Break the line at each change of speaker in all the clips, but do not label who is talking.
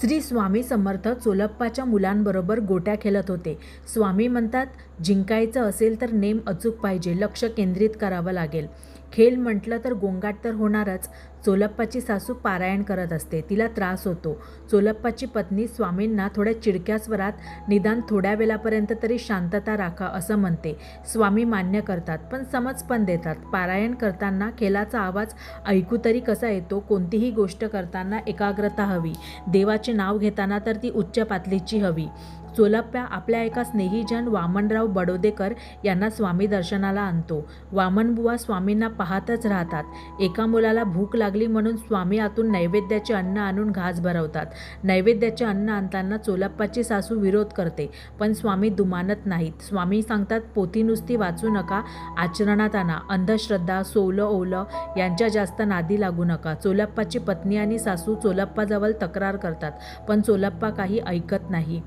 श्री स्वामी समर्थ चोलप्पाच्या मुलांबरोबर गोट्या खेळत होते. स्वामी म्हणतात जिंकायचं असेल तर नेम अचूक पाहिजे लक्ष केंद्रित करावं लागेल. खेळ म्हटलं तर गोंगाट तर होणारच. चोलप्पाची सासू पारायण करत असते. तिला त्रास होतो. चोलप्पाची पत्नी स्वामींना थोड्या चिडक्या स्वरात निदान थोड्या वेळापर्यंत तरी शांतता राखा असं म्हणते. स्वामी मान्य करतात पण समज पण देतात. पारायण करताना खेळाचा आवाज ऐकू तरी कसा येतो? कोणतीही गोष्ट करताना एकाग्रता हवी. देवाचे नाव घेताना तर ती उच्च पातळीची हवी. चोलप्प्या आपल्या एका स्नेहीजन वामनराव बडोदेकर यांना स्वामी दर्शनाला आणतो. वामनबुवा स्वामींना पाहतच राहतात. एका मुलाला भूक लागली म्हणून स्वामी आतून नैवेद्याचे अन्न आणून घास भरवतात. नैवेद्याचे अन्न आणताना चोलप्पाची सासू विरोध करते पण स्वामी दुमानत नाहीत. स्वामी सांगतात पोती नुसती वाचू नका आचरणात आणा अंधश्रद्धा सोलं ओलं यांच्या जास्त नादी लागू नका. चोलप्पाची पत्नी आणि सासू चोलप्पाजवळ तक्रार करतात पण चोलप्पा काही ऐकत नाही.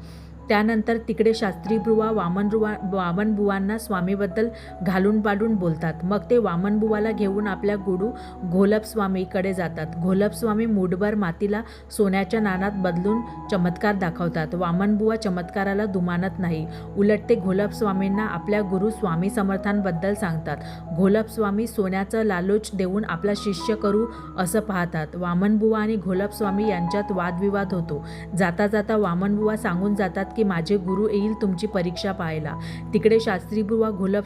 त्यानंतर तिकडे शास्त्रीबुवा वामनरुवा वामनबुवांना स्वामीबद्दल घालून पाडून बोलतात. मग ते वामनबुवाला घेऊन आपल्या गुरु घोलप स्वामीकडे जातात. घोलप स्वामी मूठभर मातीला सोन्याच्या नाणात बदलून चमत्कार दाखवतात. वामनबुवा चमत्काराला दुमानत नाही. उलट ते घोलप स्वामींना आपल्या गुरु स्वामी समर्थांबद्दल सांगतात. घोलप स्वामी सोन्याचं लालोच देऊन आपला शिष्य करू असं पाहतात. वामनबुवा आणि घोलप स्वामी यांच्यात वादविवाद होतो. जाता जाता वामनबुवा सांगून जातात की माझे गुरु येईल तुमची परीक्षा पाहायला. तिकडे शास्त्रीबुवा घोलप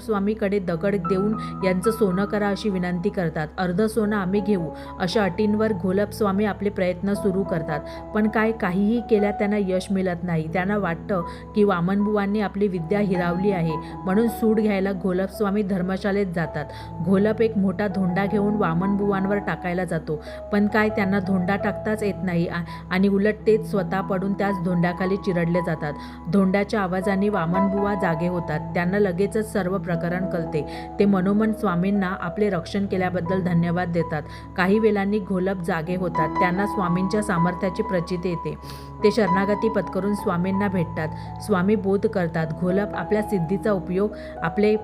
दगड देऊन यांचं सोनं करा अशी विनंती करतात. अर्ध सोनं आम्ही घेऊ. अशा अटींवर घोलप आपले प्रयत्न सुरू करतात. पण काय काहीही केल्या त्यांना यश मिळत नाही. त्यांना वाटतं की वामनबुवांनी आपली विद्या हिरावली आहे. म्हणून सूड घ्यायला घोलपस्वामी धर्मशाळेत जातात. घोलप एक मोठा धोंडा घेऊन वामनबुवांवर टाकायला जातो. पण काय त्यांना धोंडा टाकताच येत नाही. आणि उलट तेच स्वतः पडून त्याच धोंड्याखाली चिरडले जातात. धोंडाच्या आवाजाने वामनबुवा जागे होतात. त्यांना लगेचच सर्व प्रकरण कळते. ते मनोमन स्वामींना आपले रक्षण केल्याबद्दल धन्यवाद देतात. काही वेळांनी घोलप जागे होतात. त्यांना स्वामींच्या सामर्थ्याची प्रचिती येते. ते शरणागती पत्करून स्वामींना भेटतात. स्वामी बोध करतात. घोलप आपल्या सिद्धीचा उपयोग आपले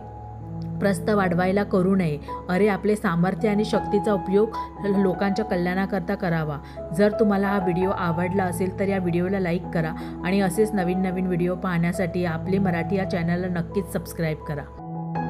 प्रस्त वाढवायला करू नये. अरे आपले सामर्थ्य आणि शक्तीचा उपयोग लोकांच्या कल्याणाकरता करावा. जर तुम्हाला हा व्हिडिओ आवडला असेल तर या व्हिडिओला लाईक करा आणि असेच नवीन नवीन व्हिडिओ पाहण्यासाठी आपले मराठी या चॅनलला नक्कीच सबस्क्राईब करा.